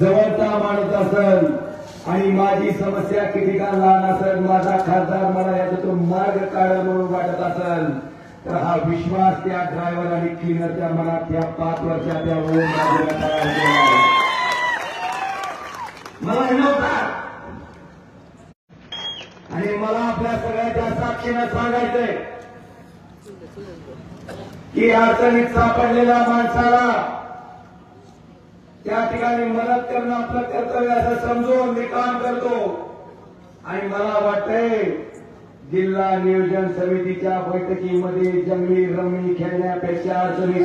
जवळचा माणूस असल आणि माझी समस्या किती का लहान असेल माझा खासदार मला याचा तो मार्ग काढ म्हणून वाटत असेल तर हा विश्वास त्या ड्रायव्हर आणि क्लिनरच्या मनात त्या पाच वर्षात त्या ओम मला आणि मला आपल्या सगळ्याच्या साक्षीनं सांगायचंय की अडचणीत सापडलेल्या माणसाला त्या ठिकाणी मदत करणं आपलं कर्तव्य असं समजून मी काम करतो. आणि मला वाटतंय जिल्हा नियोजन समितीच्या बैठकीमध्ये जंगली रमणी खेळण्यापेक्षा अडचणीत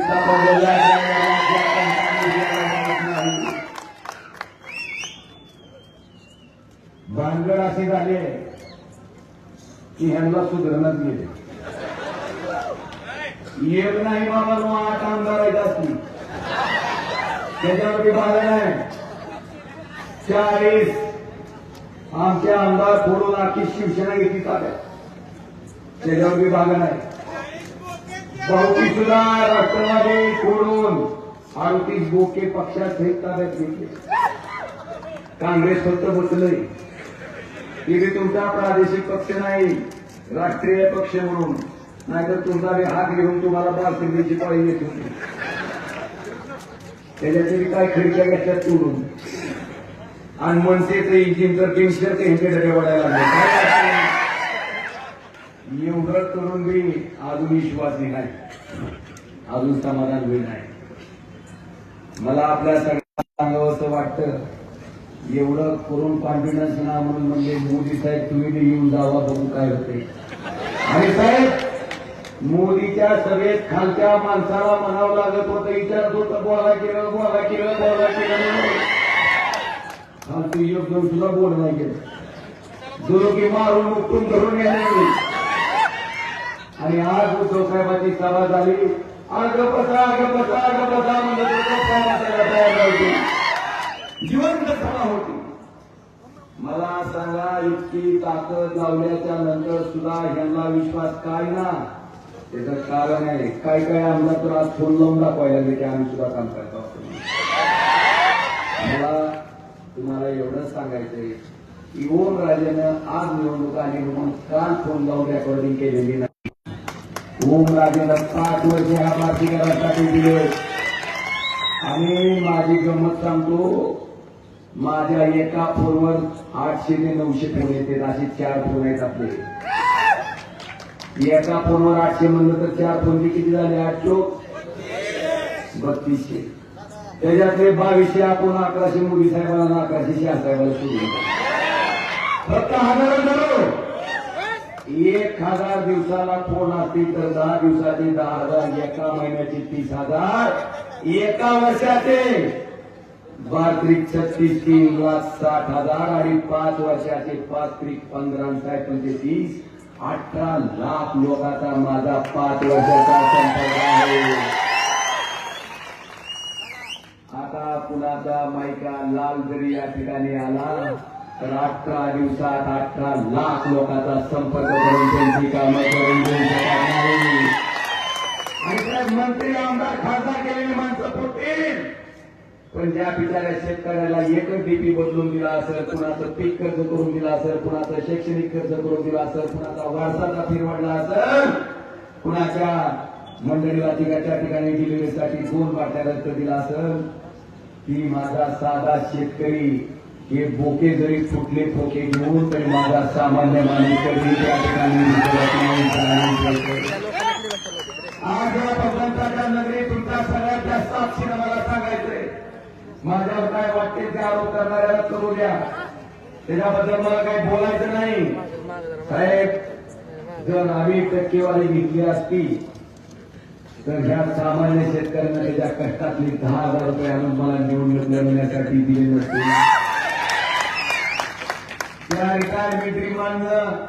भानगड असे झाले की ह्यांना सुधारणाच गेले. एक नाही बाबा आठ आमदार आहेत असतील. त्याच्यावर विभाग नाही चाळीस. आमचे आमदार फोडून आखी शिवसेना घेतली ताब्यात. त्याच्यावर विभाग नाही बहुती सुद्धा राष्ट्रवादी फोडून अडतीस बोके पक्षात हे ताब्यात घेतले. काँग्रेस फक्त बसलंय. तिथे तुमचा प्रादेशिक पक्ष नाही राष्ट्रीय पक्ष म्हणून. नाहीतर तुमचा बी हात घेऊन तुम्हाला बालसिंगची पाळी येत होती. त्याच्या तरी काय खिडक्या घेतल्यात तोडून. आणि म्हणते ते इंजिन तर टेन्शन ते ह्यांचे डबे वाढायला लागले. एवढं करून बी अजून विश्वास नाही अजून समाधान होईल नाही. मला आपल्या सगळ्यांना सांगावं असं वाटतं. एवढं करून कॉन्फिडन्स ना म्हणून म्हणजे मोदी साहेब तुम्ही येऊन जावा बघू काय होते आणि साहेब मोदीच्या सभेत खालच्या माणसाला म्हणावं लागत होतं विचारत होतं बोला केलं बोला केलं बोला केलं म्हणून. फालतू योग सुद्धा बोल नाही केलं दुरुपी मारून उपटून धरून गेले. आणि आज उद्धव साहेबांची सभा झाली. अर्ग बसा अर्ग बसा अर्ग बसा म्हणत उद्धव साहेबांना तयार नव्हती जिवंत सभा होती. मला सांगा इतकी ताकद लावल्याच्या नंतर सुद्धा यांना विश्वास काय ना? त्याचं कारण आहे काय काय आमदार तर आज फोन लावून दाखवायला लागले की आम्ही सुद्धा काम करतो मला तुम्हाला एवढं सांगायचंय की ओम राजेनं आज निवडणूक आली म्हणून काल फोन लावून रेकॉर्डिंग केलेली नाही. ओम राजेनं पाच वर्ष ह्या बातमीदारासाठी दिले. आणि माझी गंमत सांगतो माझ्या एका फोनवर आठशे ते नऊशे फोन येते असे चार फोन आहेत आपले. एका फोनवर आठशे म्हणलं तर चार फोन किती झाले? आठ चोक बत्तीसशे. त्याच्यातले बावीसशे आपण अकराशे मोदी साहेबांना आणि अकराशे शहा साहेबांना सुरू फक्त हजार एक हजार दिवसाला फोन असतील तर दहा दिवसाचे दहा हजार एका महिन्याचे तीस हजार. एका वर्षाचे. बात्रिक छत्तीस तीन लाख साठ हजार आणि पाच वर्षाचे पाच त्रिक पंधरा साहेब साठ म्हणजे तीस. अठरा लाख लोकांचा माझा पाच वर्षाचा संपर्क आहे. आता कुणाचा मायका लाल जरी या ठिकाणी आला तर अठरा दिवसात अठरा लाख लोकांचा संपर्क करून त्यांची कामं करून देऊ शकत नाही. आणि मंत्री आमदार खासदार केलेली माणसं फुटतील पण ज्या बिचाऱ्या शेतकऱ्याला एकच डीपी बदलून दिला असेल कुणाचं पीक कर्ज करून दिला असेल कुणाचं शैक्षणिक कर्ज करून दिला असेल कुणाचा वारसाचा फिरवडला असेल कुणाच्या मंडळीला तिघाच्या ठिकाणी डिलिव्हरीसाठी दोन बाटल्या रक्त दिला असेल ती माझा साधा शेतकरी हे बोके जरी फुटले फोके घेऊन तरी माझा सामान्य माणूस कधी त्या ठिकाणी माझ्यावर काय वाटते ते आरोप करणाऱ्याला करू द्या. त्याच्याबद्दल मला काही बोलायचं नाही. साहेब जर आम्ही टक्केवारी घेतली असती तर ह्या सामान्य शेतकऱ्यांना त्याच्या कष्टातली दहा हजार रुपये आणून मला निवडणूक लढवण्यासाठी दिले नसते त्या रिटायरमेंट रिमांडनं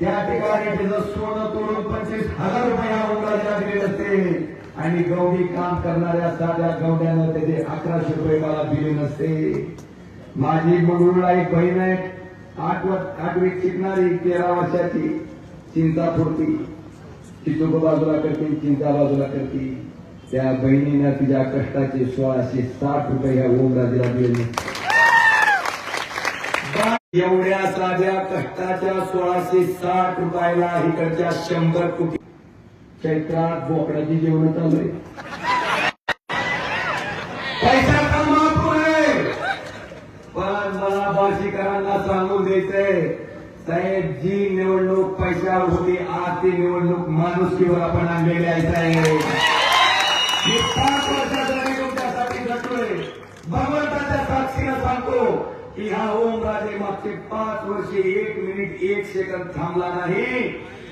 त्या ठिकाणी त्याचं सोनं तोडून पंचवीस हजार रुपये या उमेदवाराला दिले नसते आणि गवडी काम करणाऱ्या साध्या गवड्यानं त्याचे अकराशे रुपये मला दिले नसते. माझी मंगळूरला एक बहीण आहे. आठवत आठवीत शिकणारी तेरा वर्षाची चिंता फोडती ती बाजूला करते चिंता बाजूला करते. त्या बहिणीनं तिच्या कष्टाचे सोळाशे साठ रुपये ह्या ओमराजेला दिले. एवढ्या साध्या कष्टाच्या सोळाशे साठ रुपयाला इकडच्या शंभर कोटी चैत्रात बोकडाची जेवण चालू आहे. पैसा कमावतो पण मला भाषिकांना सांगू द्यायचंय साहेब जी निवडणूक पैशावर होती आज ती निवडणूक माणुसकीवर आपण आणलेली आहे साहेब. मी पाच वर्षासाठी तुमच्यासाठी झटलोय भगवंताच्या साक्षीनं सांगतो की हा ओमराजे मागचे पाच वर्षे एक मिनिट एक सेकंद थांबला नाही.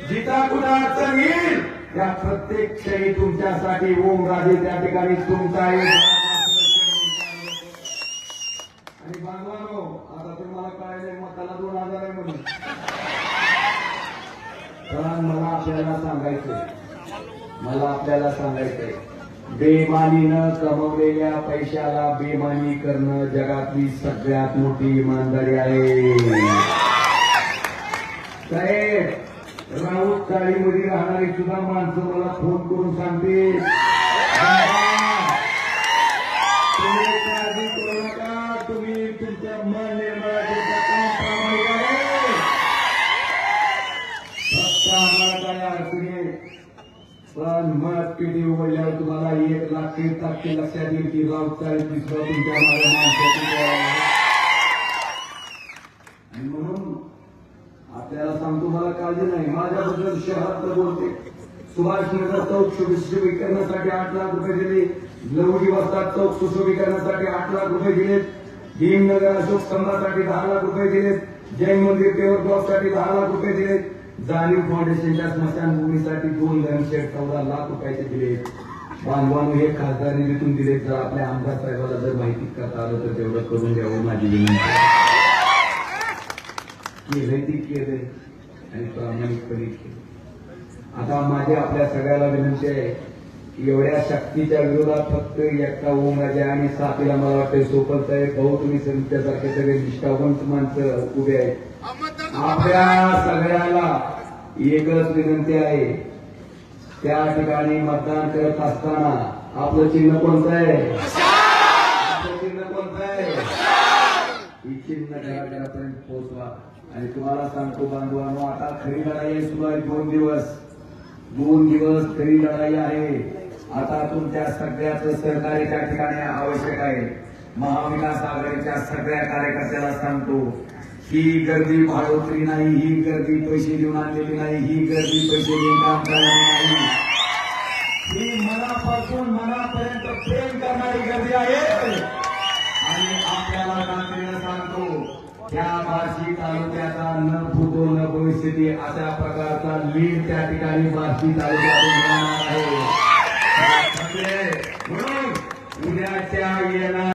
जिता कुठं अडचण येईल? या प्रत्येक क्षणी तुमच्यासाठी ओम राजे त्या ठिकाणी तुमचा एक आणि बांधवानो आता तुम्हाला कळायला मताला दोन हजार आहे म्हणून. पण मला आपल्याला सांगायचंय. मला आपल्याला सांगायचंय. बेमानीनं कमवलेल्या पैशाला बेमानी करणं जगातली सगळ्यात मोठी इमानदारी आहे. साहेब राऊत चाळीमध्ये राहणारी सुद्धा माणसं मला फोन करून सांगते तुम्ही काळजी करू नका. तुम्ही तुमच्या मन निर्मळाचं फक्त आम्हाला काय अडचणी आहे? पण मत किती उघडल्यावर तुम्हाला एक लाख तीन टक्के लक्षात येईल की राऊत चाळीस दुसरं तुमच्या माझ्या माणसाची आहे. आणि म्हणून आपल्याला सांगतो मला काळजी नाही. माझ्याबद्दल शहरात बोलते. सुभाषनगर चौक सुशोभीकरणासाठी आठ लाख रुपये दिले. लवडी वस्तात चौक सुशोभीकरणासाठी आठ लाख रुपये दिलेत. भीमनगर अशोक स्तंभासाठी दहा लाख रुपये दिलेत. जैन मंदिर पेवर ब्लॉकसाठी दहा लाख रुपये दिलेत. जाणीव फाउंडेशनच्या स्मशानभूमीसाठी दोन धनशेट चौदा लाख रुपयाचे दिलेत बांधवांनो हे खासदार निधीतून दिलेत जर आपल्या आमदार साहेबाला जर माहिती करता आलं तर तेवढं करून द्यावं माझी विनंती. केलंय ती केलंय. आणि प्रामाणिकपणे केलं आता माझी आपल्या सगळ्याला विनंती आहे की एवढ्या शक्तीच्या विरोधात फक्त एकटा ओमराजे आणि साथीला मला वाटतं सोबत आहे भाऊ तुम्ही तुमच्यासारखे सगळे निष्ठावंत माणसं उभे आहेत. आपल्या सगळ्याला एकच विनंती आहे त्या ठिकाणी मतदान करत असताना आपलं चिन्ह कोणतं आहे आपलं चिन्ह कोणतं आहे ही चिन्ह पोहोचवा. आणि तुम्हाला सांगतो बांधवांनो आता खरी लढाई सुरू आहे दोन दिवस. दोन दिवस खरी लढाई आहे. आता तुमच्या सगळ्याचं सहकार्य त्या ठिकाणी आवश्यक आहे. महाविकास आघाडीच्या सगळ्या कार्यकर्त्याला सांगतो ही गर्दी भाडोत्री नाही ही गर्दी पैसे देऊन आणलेली नाही ही गर्दी पैसे देऊन काम करणारी नाही. ही मनापासून मनापर्यंत प्रेम करणारी गर्दी आहे. तालुक्याचा न भूतो न भविष्यती अशा प्रकारचा लीड त्या ठिकाणी बार्शी तालुक्यातून आहे. म्हणून उद्याच्या येणार